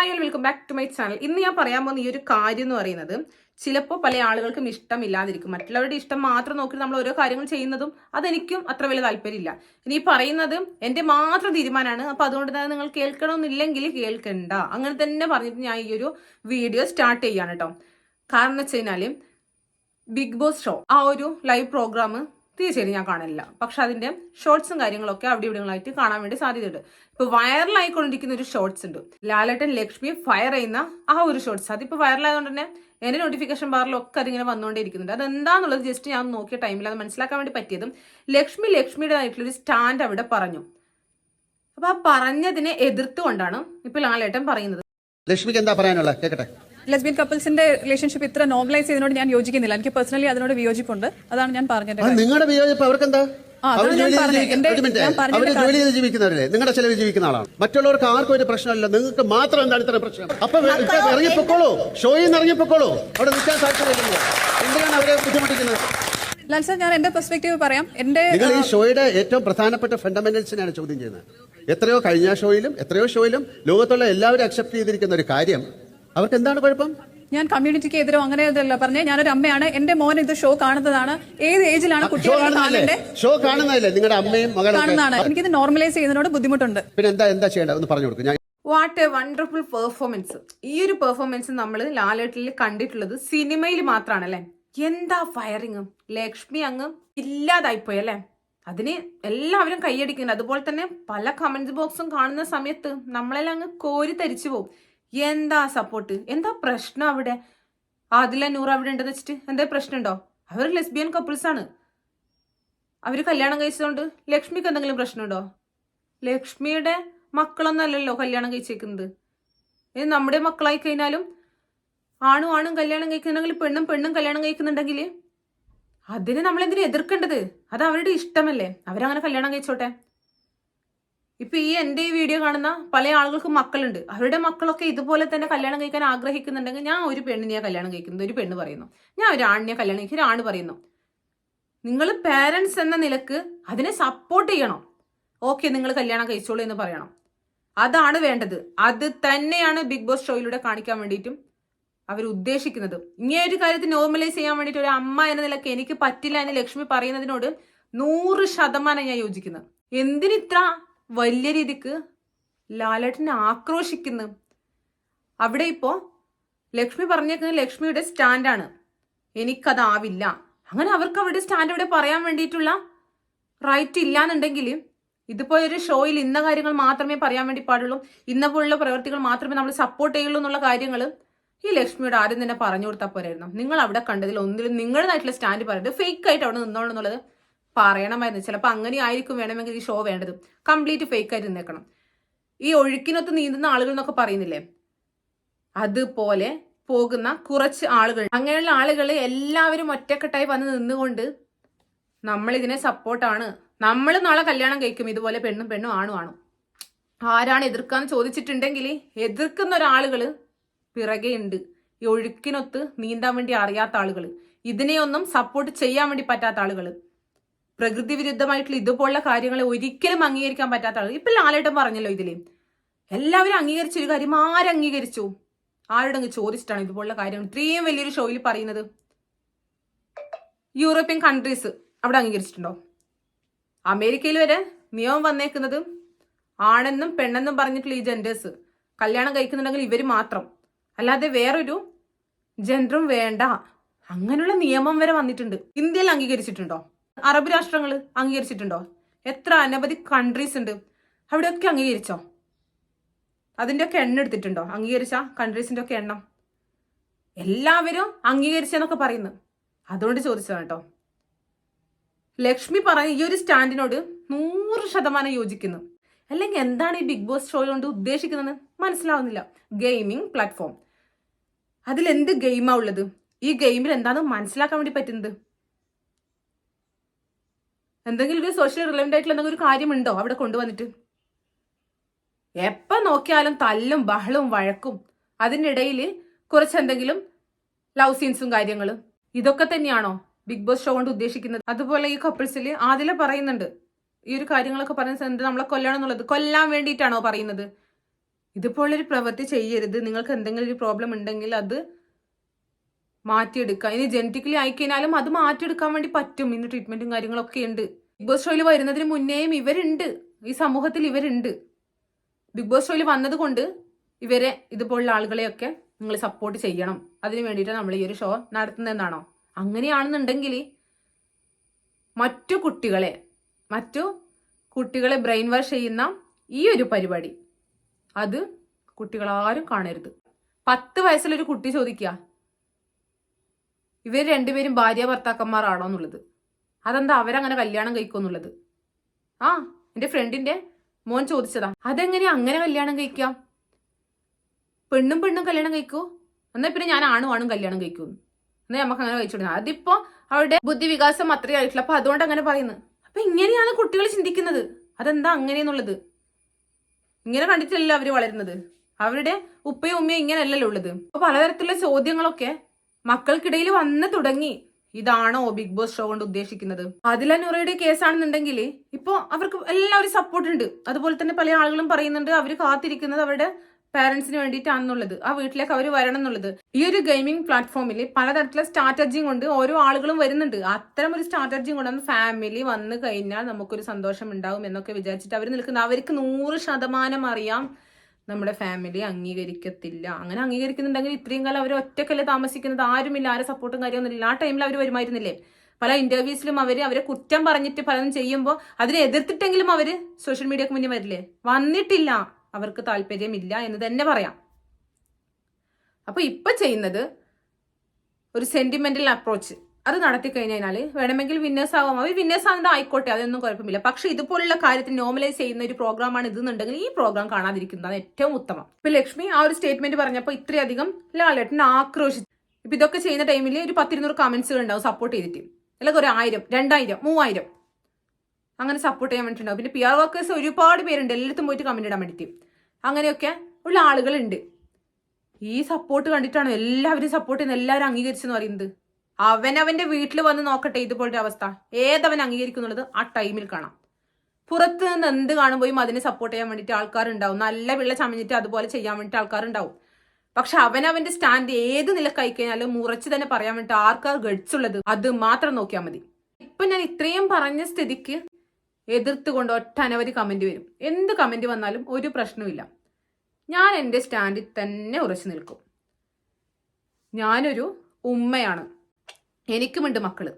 Hi welcome back to my channel ഇന്ന് ഞാൻ പറയാൻ പോകുന്ന ഈ ഒരു കാര്യം എന്ന് പറയുന്നത് ചിലപ്പോൾ പല ആളുകൾക്കും ഇഷ്ടമില്ലാതിരിക്കും. മറ്റുള്ളവരുടെ ഇഷ്ടം മാത്രം നോക്കി നമ്മൾ ഓരോ കാര്യങ്ങൾ ചെയ്യുന്നതും അതെനിക്കും അത്ര വലിയ താല്പര്യമില്ല. ഇനി പറയുന്നത് എന്റെ മാത്രം തീരുമാനമാണ്. അപ്പോൾ അതുകൊണ്ട് തന്നെ നിങ്ങൾ കേൾക്കണമെന്നില്ലെങ്കിൽ കേൾക്കണ്ട. അങ്ങനെ തന്നെ പറഞ്ഞിട്ട് ഞാൻ ഈ ഒരു വീഡിയോ സ്റ്റാർട്ട് ചെയ്യാണ് കേട്ടോ. കാരണം വെച്ച് കഴിഞ്ഞാൽ ബിഗ് ബോസ് ഷോ ആ ഒരു ലൈവ് പ്രോഗ്രാം തീർച്ചയായും ഞാൻ കാണലില്ല പക്ഷെ അതിന്റെ ഷോർട്സും കാര്യങ്ങളൊക്കെ അവിടെ ഇവിടെങ്ങളായിട്ട് കാണാൻ വേണ്ടി സാധ്യതയുണ്ട്. ഇപ്പൊ വൈറലായിക്കൊണ്ടിരിക്കുന്ന ഒരു ഷോർട്സ് ഉണ്ട്. ലാലേട്ടൻ ലക്ഷ്മി ഫയർ ചെയ്യുന്ന ആ ഒരു ഷോർട്സ് അതിപ്പോ വൈറലായതുകൊണ്ട് തന്നെ എന്റെ നോട്ടിഫിക്കേഷൻ ബാറിലൊക്കെ അതിങ്ങനെ വന്നുകൊണ്ടിരിക്കുന്നുണ്ട് അതെന്താന്നുള്ളത് ജസ്റ്റ് ഞാൻ നോക്കിയ ടൈമിൽ അത് മനസ്സിലാക്കാൻ വേണ്ടി പറ്റിയതും ലക്ഷ്മി ലക്ഷ്മിയുടേതായിട്ടുള്ള ഒരു സ്റ്റാൻഡ് അവിടെ പറഞ്ഞു. അപ്പൊ ആ പറഞ്ഞതിനെ എതിർത്തുകൊണ്ടാണ് ഇപ്പൊ ലാലേട്ടൻ പറയുന്നത്. ലക്ഷ്മിക്ക് എന്താ പറയാനുള്ളത്? കേക്കട്ടെ. ലെസ്ബിയൻ കപ്പിൾസിന്റെ റിലേഷൻഷിപ്പ് ഇത്ര നോർമലൈസ് ചെയ്തതിനോട് ഞാൻ യോജിക്കുന്നില്ല. എനിക്ക് പേഴ്സണലി അതിനോട് വിയോജിപ്പുണ്ട്. അതാണ് ഞാൻ പറഞ്ഞത് നിങ്ങളുടെ വിയോജിപ്പ് അവർക്കെന്താ? അവർ ജോലി ചെയ്ത് ജീവിക്കുന്നവരല്ലേ? നിങ്ങളുടെ ചെലവ് ജീവിക്കുന്ന ആളാണ്. മറ്റുള്ളവർക്ക് ആർക്കും ഒരു പ്രശ്നമല്ല. നിങ്ങൾക്ക് മാത്രം എന്താണ് ഇത്ര പ്രശ്നം? അപ്പൊ ഇറങ്ങിപ്പോക്കോളൂ. ഷോയിൽ നിന്ന് ഇറങ്ങിപ്പോക്കോളൂ. അവിടെ നിൽക്കാൻ സാധ്യതയില്ലല്ലോ എന്തിനാണ് അവരെ ബുദ്ധിമുട്ടിക്കുന്നത്? ലാൽ സാർ ഞാൻ എന്റെ പെർസ്പെക്ടീവ് പറയാം. എന്റെ നിങ്ങൾ ഈ ഷോയുടെ ഏറ്റവും പ്രധാനപ്പെട്ട ഫണ്ടമെന്റൽസിനെയാണ് ചോദ്യം ചെയ്യുന്നത്. എത്രയോ കഴിഞ്ഞ ഷോയിലും എത്രയോ ഷോയിലും ലോകത്തുള്ള എല്ലാവരും അക്സെപ്റ്റ് ചെയ്തിരിക്കുന്ന ഒരു കാര്യം അവർക്ക് എന്താണ് കുഴപ്പം? ഞാൻ കമ്മ്യൂണിറ്റിക്ക് എതിരോ അങ്ങനെ ഇതല്ല. പറഞ്ഞേ ഞാനൊരു അമ്മയാണ്. എന്റെ മോൻ ഇത് ഷോ കാണുന്നതാണ്. ഏത് ഏജിലാണ് ഷോ കുട്ടികൾ കാണുന്നതല്ലേ? ഷോ കാണുന്നതല്ലേ? നിങ്ങളുടെ അമ്മയും കാണുന്നതാണ്. എനിക്കിത് നോർമലൈസ് ചെയ്യുന്നതിനോട് ബുദ്ധിമുട്ടുണ്ട്. പിന്നെ എന്താ എന്താ ചെയ്യേണ്ടത്? ഒന്ന് പറഞ്ഞു കൊടുക്കും. വാട്ട് എ വണ്ടർഫുൾ പെർഫോമൻസ് ഈ ഒരു പെർഫോമൻസ് നമ്മൾ ലാലേട്ടിൽ കണ്ടിട്ടുള്ളത് സിനിമയിൽ മാത്രമാണ് അല്ലെ? എന്താ ഫയറിങ് ലക്ഷ്മി അങ്ങ് ഇല്ലാതായിപ്പോയി അല്ലേ? അതിന് എല്ലാവരും കൈയടിക്കുന്നുണ്ട്. അതുപോലെ തന്നെ പല കമന്റ് ബോക്സും കാണുന്ന സമയത്ത് നമ്മളെല്ലാം അങ്ങ് കോരി തരിച്ചു പോകും എന്താ സപ്പോർട്ട് എന്താ പ്രശ്നം അവിടെ? ആദില നൂർ അവിടെ ഉണ്ടെന്ന് വെച്ചിട്ട് എന്താ പ്രശ്നമുണ്ടോ? അവർ ലെസ്ബിയൻ കപ്പിൾസ് ആണ്. അവർ കല്യാണം കഴിച്ചതുകൊണ്ട് ലക്ഷ്മിക്ക് എന്തെങ്കിലും പ്രശ്നമുണ്ടോ? ലക്ഷ്മിയുടെ മക്കളൊന്നും അല്ലല്ലോ കല്യാണം കഴിച്ചേക്കുന്നത്. ഇത് നമ്മുടെ മക്കളായി കഴിഞ്ഞാലും ആണും ആണും കല്യാണം കഴിക്കുന്നുണ്ടെങ്കിൽ പെണ്ണും പെണ്ണും കല്യാണം കഴിക്കുന്നുണ്ടെങ്കിൽ അതിന് നമ്മളെന്തിനു എതിർക്കേണ്ടത്? അത് അവരുടെ ഇഷ്ടമല്ലേ? അവരങ്ങനെ കല്യാണം കഴിച്ചോട്ടെ? ഇപ്പൊ ഈ എന്റെ ഈ വീഡിയോ കാണുന്ന പല ആളുകൾക്കും മക്കളുണ്ട്. അവരുടെ മക്കളൊക്കെ ഇതുപോലെ തന്നെ കല്യാണം കഴിക്കാൻ ആഗ്രഹിക്കുന്നുണ്ടെങ്കിൽ ഞാൻ ഒരു പെണ്ണിനെയാ കല്യാണം കഴിക്കുന്നത്. ഒരു പെണ്ണ് പറയുന്നു. ഞാൻ ഒരു ആണിനെ കല്യാണം കഴിക്കും ഒരു ആണ് പറയുന്നു. നിങ്ങൾ പാരൻസ് എന്ന നിലയ്ക്ക് അതിനെ സപ്പോർട്ട് ചെയ്യണം. ഓക്കെ നിങ്ങൾ കല്യാണം കഴിച്ചോളൂ എന്ന് പറയണം. അതാണ് വേണ്ടത്. അത് തന്നെയാണ് ബിഗ് ബോസ് ഷോയിലൂടെ കാണിക്കാൻ വേണ്ടിയിട്ടും അവർ ഉദ്ദേശിക്കുന്നത്. ഇങ്ങനെ ഒരു കാര്യത്തിൽ നോർമലൈസ് ചെയ്യാൻ വേണ്ടിയിട്ട് ഒരു അമ്മ എന്ന നിലയ്ക്ക് എനിക്ക് പറ്റില്ല എന്ന് ലക്ഷ്മി പറയുന്നതിനോട് നൂറ് ശതമാനം ഞാൻ യോജിക്കുന്നത് എന്തിനിത്ര വലിയ രീതിക്ക് ലാലേട്ടനെ ആക്രോശിക്കുന്നു. അവിടെ ഇപ്പോ ലക്ഷ്മി പറഞ്ഞേക്കുന്നത് ലക്ഷ്മിയുടെ സ്റ്റാൻഡാണ്. എനിക്കതാവില്ല. അങ്ങനെ അവർക്ക് അവരുടെ സ്റ്റാൻഡ് ഇവിടെ പറയാൻ വേണ്ടിയിട്ടുള്ള റൈറ്റ് ഇല്ലാന്നുണ്ടെങ്കിൽ ഇതിപ്പോ ഒരു ഷോയിൽ ഇന്ന കാര്യങ്ങൾ മാത്രമേ പറയാൻ വേണ്ടി പാടുള്ളൂ. ഇന്ന പോലുള്ള പ്രവൃത്തികൾ മാത്രമേ നമ്മൾ സപ്പോർട്ട് ചെയ്യുള്ളൂ എന്നുള്ള കാര്യങ്ങൾ ഈ ലക്ഷ്മിയോട് ആരും തന്നെ പറഞ്ഞു കൊടുത്താൽ പോരായിരുന്നു. നിങ്ങൾ അവിടെ കണ്ടതിൽ ഒന്നിലും നിങ്ങളുടേതായിട്ടുള്ള സ്റ്റാൻഡ് പറയുന്നത് ഫേക്ക് ആയിട്ട് അവിടെ നിന്നോളൂ എന്നുള്ളത് പറയണമായിരുന്നു. ചിലപ്പോൾ അങ്ങനെ ആയിരിക്കും വേണമെങ്കിൽ ഈ ഷോ വേണ്ടത്. കംപ്ലീറ്റ് ഫേക്ക് ആയിട്ട് നിന്നേക്കണം. ഈ ഒഴുക്കിനൊത്ത് നീന്തുന്ന ആളുകൾ എന്നൊക്കെ പറയുന്നില്ലേ? അതുപോലെ പോകുന്ന കുറച്ച് ആളുകൾ. അങ്ങനെയുള്ള ആളുകൾ എല്ലാവരും ഒറ്റക്കെട്ടായി വന്ന് നിന്നുകൊണ്ട് നമ്മൾ ഇതിനെ സപ്പോർട്ടാണ് നമ്മൾ നാളെ കല്യാണം കഴിക്കും. ഇതുപോലെ പെണ്ണും പെണ്ണും ആണും ആണും. ആരാണ് എതിർക്കാന്ന് ചോദിച്ചിട്ടുണ്ടെങ്കിൽ എതിർക്കുന്ന ഒരാളുകൾ പിറകെ ഉണ്ട്. ഈ ഒഴുക്കിനൊത്ത് നീന്താൻ വേണ്ടി അറിയാത്ത ആളുകൾ ഇതിനെയൊന്നും സപ്പോർട്ട് ചെയ്യാൻ വേണ്ടി പറ്റാത്ത ആളുകൾ പ്രകൃതി വിരുദ്ധമായിട്ടുള്ള ഇതുപോലുള്ള കാര്യങ്ങളെ ഒരിക്കലും അംഗീകരിക്കാൻ പറ്റാത്ത ആളുകൾ ഇപ്പൊ ലാലേട്ടൻ പറഞ്ഞല്ലോ ഇതിൽ. എല്ലാവരും അംഗീകരിച്ച ഒരു കാര്യം ആരംഗീകരിച്ചു അങ്ങ് ചോദിച്ചിട്ടാണ് ഇതുപോലുള്ള കാര്യങ്ങൾ ഇത്രയും വലിയൊരു ഷോയിൽ പറയുന്നത്? യൂറോപ്യൻ കൺട്രീസ് അവിടെ അംഗീകരിച്ചിട്ടുണ്ടോ? അമേരിക്കയിൽ വരെ നിയമം വന്നേക്കുന്നത് ആണെന്നും പെണ്ണെന്നും പറഞ്ഞിട്ടുള്ള ഈ ജെൻഡേഴ്സ് കല്യാണം കഴിക്കുന്നുണ്ടെങ്കിൽ ഇവർ മാത്രം. അല്ലാതെ വേറൊരു ജെൻഡറും വേണ്ട. അങ്ങനെയുള്ള നിയമം വരെ വന്നിട്ടുണ്ട്. ഇന്ത്യയിൽ അംഗീകരിച്ചിട്ടുണ്ടോ? അറബ് രാഷ്ട്രങ്ങൾ അംഗീകരിച്ചിട്ടുണ്ടോ? എത്ര അനവധി കൺട്രീസ് ഉണ്ട്. അവിടെയൊക്കെ അംഗീകരിച്ചോ? അതിന്റെ ഒക്കെ എണ്ണം എടുത്തിട്ടുണ്ടോ? അംഗീകരിച്ച കൺട്രീസിന്റെ ഒക്കെ എണ്ണം. എല്ലാവരും അംഗീകരിച്ചെന്നൊക്കെ പറയുന്നു. അതുകൊണ്ട് ചോദിച്ചതാണ് കേട്ടോ. ലക്ഷ്മി പറഞ്ഞ ഈ ഒരു സ്റ്റാൻഡിനോട് നൂറ് ശതമാനം യോജിക്കുന്നു. അല്ലെങ്കിൽ എന്താണ് ഈ ബിഗ് ബോസ് ഷോ കൊണ്ട് ഉദ്ദേശിക്കുന്നത്? മനസ്സിലാവുന്നില്ല. Gaming platform. അതിൽ എന്ത് ഗെയിമാ ഉള്ളത്? ഈ ഗെയിമിൽ എന്താണെന്ന് മനസ്സിലാക്കാൻ വേണ്ടി പറ്റുന്നത്? എന്തെങ്കിലും ഒരു സോഷ്യൽ റിലവന്റ് ആയിട്ടുള്ള എന്തെങ്കിലും ഒരു കാര്യമുണ്ടോ അവിടെ കൊണ്ടുവന്നിട്ട്? എപ്പോൾ നോക്കിയാലും തല്ലും ബഹളും വഴക്കും അതിനിടയിൽ കുറച്ച് എന്തെങ്കിലും ലവ് സീൻസും കാര്യങ്ങളും. ഇതൊക്കെ തന്നെയാണോ ബിഗ് ബോസ് ഷോ കൊണ്ട് ഉദ്ദേശിക്കുന്നത്? അതുപോലെ ഈ കപ്പിൾസിൽ ആദ്യം പറയുന്നുണ്ട്. ഈ ഒരു കാര്യങ്ങളൊക്കെ പറയുന്ന സമയത്ത് നമ്മളെ കൊല്ലണം എന്നുള്ളത്. കൊല്ലാൻ വേണ്ടിയിട്ടാണോ പറയുന്നത്? ഇതുപോലൊരു പ്രവൃത്തി ചെയ്യരുത്. നിങ്ങൾക്ക് എന്തെങ്കിലും ഒരു പ്രോബ്ലം ഉണ്ടെങ്കിൽ അത് മാറ്റിയെടുക്കുക. ഇനി ജനറ്റിക്കലി ആയിക്കഴിഞ്ഞാലും അത് മാറ്റിയെടുക്കാൻ വേണ്ടി പറ്റും. ഇന്ന് ട്രീറ്റ്മെന്റും കാര്യങ്ങളൊക്കെ ഉണ്ട്. ബിഗ് ബോസ് ഷോയിൽ വരുന്നതിന് മുന്നേയും ഇവരുണ്ട്. ഈ സമൂഹത്തിൽ ഇവരുണ്ട്. ബിഗ് ബോസ് ഷോയിൽ വന്നത് കൊണ്ട് ഇവരെ ഇതുപോലുള്ള ആളുകളെയൊക്കെ നിങ്ങൾ സപ്പോർട്ട് ചെയ്യണം. അതിന് വേണ്ടിയിട്ട് നമ്മൾ ഈ ഒരു ഷോ നടത്തുന്നതെന്നാണോ? അങ്ങനെയാണെന്നുണ്ടെങ്കിൽ മറ്റു കുട്ടികളെ മറ്റു കുട്ടികളെ ബ്രെയിൻ വാഷ് ചെയ്യുന്ന ഈ ഒരു പരിപാടി അത് കുട്ടികളാരും കാണരുത്. പത്ത് വയസ്സിലൊരു കുട്ടി ചോദിക്കുക ഇവർ രണ്ടുപേരും ഭാര്യ ഭർത്താക്കന്മാരാണോ? എന്നുള്ളത്. അതെന്താ അവരങ്ങനെ കല്യാണം കഴിക്കുമെന്നുള്ളത്? ആ എന്റെ ഫ്രണ്ടിന്റെ മോൻ ചോദിച്ചതാ. അതെങ്ങനെയാ അങ്ങനെ കല്യാണം കഴിക്കാം? പെണ്ണും പെണ്ണും കല്യാണം കഴിക്കൂ എന്നാ പിന്നെ ഞാൻ ആണും ആണും കല്യാണം കഴിക്കും എന്നാ നമുക്ക് അങ്ങനെ കഴിച്ചു കൊടുക്കാം അതിപ്പോ അവരുടെ ബുദ്ധിവികാസം അത്രയും ആയിട്ടില്ല അപ്പൊ അതുകൊണ്ട് അങ്ങനെ പറയുന്നത് അപ്പൊ ഇങ്ങനെയാണ് കുട്ടികൾ ചിന്തിക്കുന്നത്. അതെന്താ അങ്ങനെയെന്നുള്ളത് ഇങ്ങനെ കണ്ടിട്ടല്ല അവർ വളരുന്നത്. അവരുടെ ഉപ്പയും ഉമ്മയും ഇങ്ങനെയല്ലല്ലോ ഉള്ളത്. അപ്പൊ പലതരത്തിലുള്ള ചോദ്യങ്ങളൊക്കെ മക്കൾക്കിടയിൽ വന്ന് തുടങ്ങി. ഇതാണോ ബിഗ് ബോസ് ഷോ കൊണ്ട് ഉദ്ദേശിക്കുന്നത്? അതില നുറയുടെ കേസാണെന്നുണ്ടെങ്കിൽ ഇപ്പോ അവർക്ക് എല്ലാവരും സപ്പോർട്ട് ഉണ്ട്. അതുപോലെ തന്നെ പല ആളുകളും പറയുന്നുണ്ട് അവർ കാത്തിരിക്കുന്നത് അവരുടെ പാരന്റ്സിന് വേണ്ടിയിട്ടാണെന്നുള്ളത്. ആ വീട്ടിലേക്ക് അവർ വരണം എന്നുള്ളത് ഈ ഒരു ഗെയിമിംഗ് പ്ലാറ്റ്ഫോമിൽ പലതരത്തിലുള്ള സ്ട്രാറ്റജിയും കൊണ്ട് ഓരോ ആളുകളും വരുന്നുണ്ട്. അത്തരം ഒരു സ്ട്രാറ്റജിയും കൊണ്ട് ഫാമിലി വന്നു കഴിഞ്ഞാൽ നമുക്കൊരു സന്തോഷം ഉണ്ടാവും എന്നൊക്കെ വിചാരിച്ചിട്ട് അവർ നിൽക്കുന്നത്. അവർക്ക് നൂറ് ശതമാനം അറിയാം നമ്മുടെ ഫാമിലി അംഗീകരിക്കത്തില്ല. അങ്ങനെ അംഗീകരിക്കുന്നുണ്ടെങ്കിൽ ഇത്രയും കാലം അവർ ഒറ്റക്കല്ലേ താമസിക്കുന്നത്. ആരുമില്ല ആരും സപ്പോർട്ടും കാര്യമൊന്നുമില്ല ആ ടൈമിൽ അവർ വരുമായിരുന്നില്ലേ? പല ഇന്റർവ്യൂസിലും അവർ അവരെ കുറ്റം പറഞ്ഞിട്ട് പലതും ചെയ്യുമ്പോൾ അതിനെ എതിർത്തിട്ടെങ്കിലും അവർ സോഷ്യൽ മീഡിയക്ക് മുന്നിൽ വരില്ലേ? വന്നിട്ടില്ല. അവർക്ക് താല്പര്യമില്ല എന്ന് തന്നെ പറയാം. അപ്പൊ ഇപ്പൊ ചെയ്യുന്നത് ഒരു സെന്റിമെന്റൽ അപ്രോച്ച് അത് നടത്തി കഴിഞ്ഞാൽ വേണമെങ്കിൽ വിന്നേഴ്സ് ആവാം. അവർ വിന്നേഴ്സ് ആണെന്ന് ആയിക്കോട്ടെ അതൊന്നും കുഴപ്പമില്ല. പക്ഷെ ഇതുപോലുള്ള കാര്യത്തിൽ നോർമലൈസ് ചെയ്യുന്ന ഒരു പ്രോഗ്രാമാണ് ഇതെന്നുണ്ടെങ്കിൽ ഈ പ്രോഗ്രാം കാണാതിരിക്കുന്നതാണ് ഏറ്റവും ഉത്തമം. ഇപ്പൊ ലക്ഷ്മി ആ ഒരു സ്റ്റേറ്റ്മെന്റ് പറഞ്ഞപ്പോൾ ഇത്രയധികം ലാലേട്ടനെ ആക്രോശിച്ചു ഇപ്പൊ ഇതൊക്കെ ചെയ്യുന്ന ടൈമിൽ ഒരു പത്തിരുന്നൂറ് കമന്റ്സുകൾ ഉണ്ടാവും സപ്പോർട്ട് ചെയ്തിട്ട്. അല്ലെങ്കിൽ ഒരു ആയിരം രണ്ടായിരം മൂവായിരം അങ്ങനെ സപ്പോർട്ട് ചെയ്യാൻ വേണ്ടിയിട്ടുണ്ടാവും പിന്നെ പി ആർ വർക്കേഴ്സ് ഒരുപാട് പേരുണ്ട്. എല്ലായിടത്തും പോയിട്ട് കമന്റ് ഇടാൻ വേണ്ടിയിട്ട് അങ്ങനെയൊക്കെ ഉള്ള ആളുകളുണ്ട്. ഈ സപ്പോർട്ട് കണ്ടിട്ടാണ് എല്ലാവരും സപ്പോർട്ട് ചെയ്യുന്ന എല്ലാവരും അംഗീകരിച്ചെന്ന് പറയുന്നത്? അവനവന്റെ വീട്ടിൽ വന്ന് നോക്കട്ടെ ഇതുപോലത്തെ അവസ്ഥ. ഏതവൻ അംഗീകരിക്കുന്നുള്ളത് ആ ടൈമിൽ കാണാം. പുറത്ത് നിന്ന് എന്ത് കാണുമ്പോഴും അതിനെ സപ്പോർട്ട് ചെയ്യാൻ വേണ്ടിയിട്ട് ആൾക്കാരുണ്ടാവും. നല്ല പിള്ള ചമഞ്ഞിട്ട് അതുപോലെ ചെയ്യാൻ വേണ്ടിയിട്ട് ആൾക്കാരുണ്ടാവും. പക്ഷെ അവനവന്റെ സ്റ്റാൻഡ് ഏത് നിലക്കായി കഴിഞ്ഞാലും മുറച്ച് തന്നെ പറയാൻ വേണ്ടിയിട്ട് ആർക്കാർ ഗഡ്സുള്ളത് അത് മാത്രം നോക്കിയാൽ മതി. ഇപ്പൊ ഞാൻ ഇത്രയും പറഞ്ഞ സ്ഥിതിക്ക് എതിർത്തുകൊണ്ട് ഒട്ടനവധി കമന്റ് വരും. എന്ത് കമന്റ് വന്നാലും ഒരു പ്രശ്നവുമില്ല. ഞാൻ എന്റെ സ്റ്റാൻഡിൽ തന്നെ ഉറച്ചു നിൽക്കും. ഞാനൊരു ഉമ്മയാണ്. എനിക്കുമുണ്ട് മക്കൾ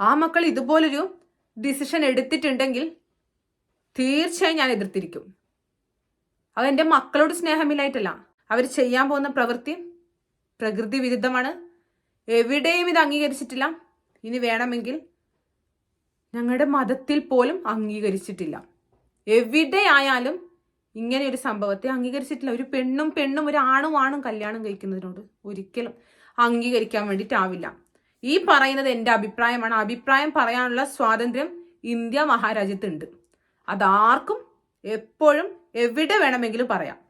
ആ മക്കൾ ഇതുപോലൊരു ഡിസിഷൻ എടുത്തിട്ടുണ്ടെങ്കിൽ തീർച്ചയായും ഞാൻ എതിർത്തിരിക്കും. അതെന്റെ മക്കളോട് സ്നേഹമില്ലായിട്ടല്ല. അവർ ചെയ്യാൻ പോകുന്ന പ്രവൃത്തി പ്രകൃതി വിരുദ്ധമാണ്. എവിടെയും ഇത് അംഗീകരിച്ചിട്ടില്ല. ഇനി വേണമെങ്കിൽ ഞങ്ങളുടെ മതത്തിൽ പോലും അംഗീകരിച്ചിട്ടില്ല. എവിടെയായാലും ഇങ്ങനെ ഒരു സംഭവത്തെ അംഗീകരിച്ചിട്ടില്ല. ഒരു പെണ്ണും പെണ്ണും ഒരു ആണും ആണും കല്യാണം കഴിക്കുന്നതിനോട് ഒരിക്കലും അംഗീകരിക്കാൻ വേണ്ടിയിട്ടാവില്ല ഈ പറയുന്നത് എന്റെ അഭിപ്രായമാണ്. അഭിപ്രായം പറയാനുള്ള സ്വാതന്ത്ര്യം ഇന്ത്യ മഹാരാജ്യത്തുണ്ട്. അതാർക്കും എപ്പോഴും എവിടെ വേണമെങ്കിലും പറയാം.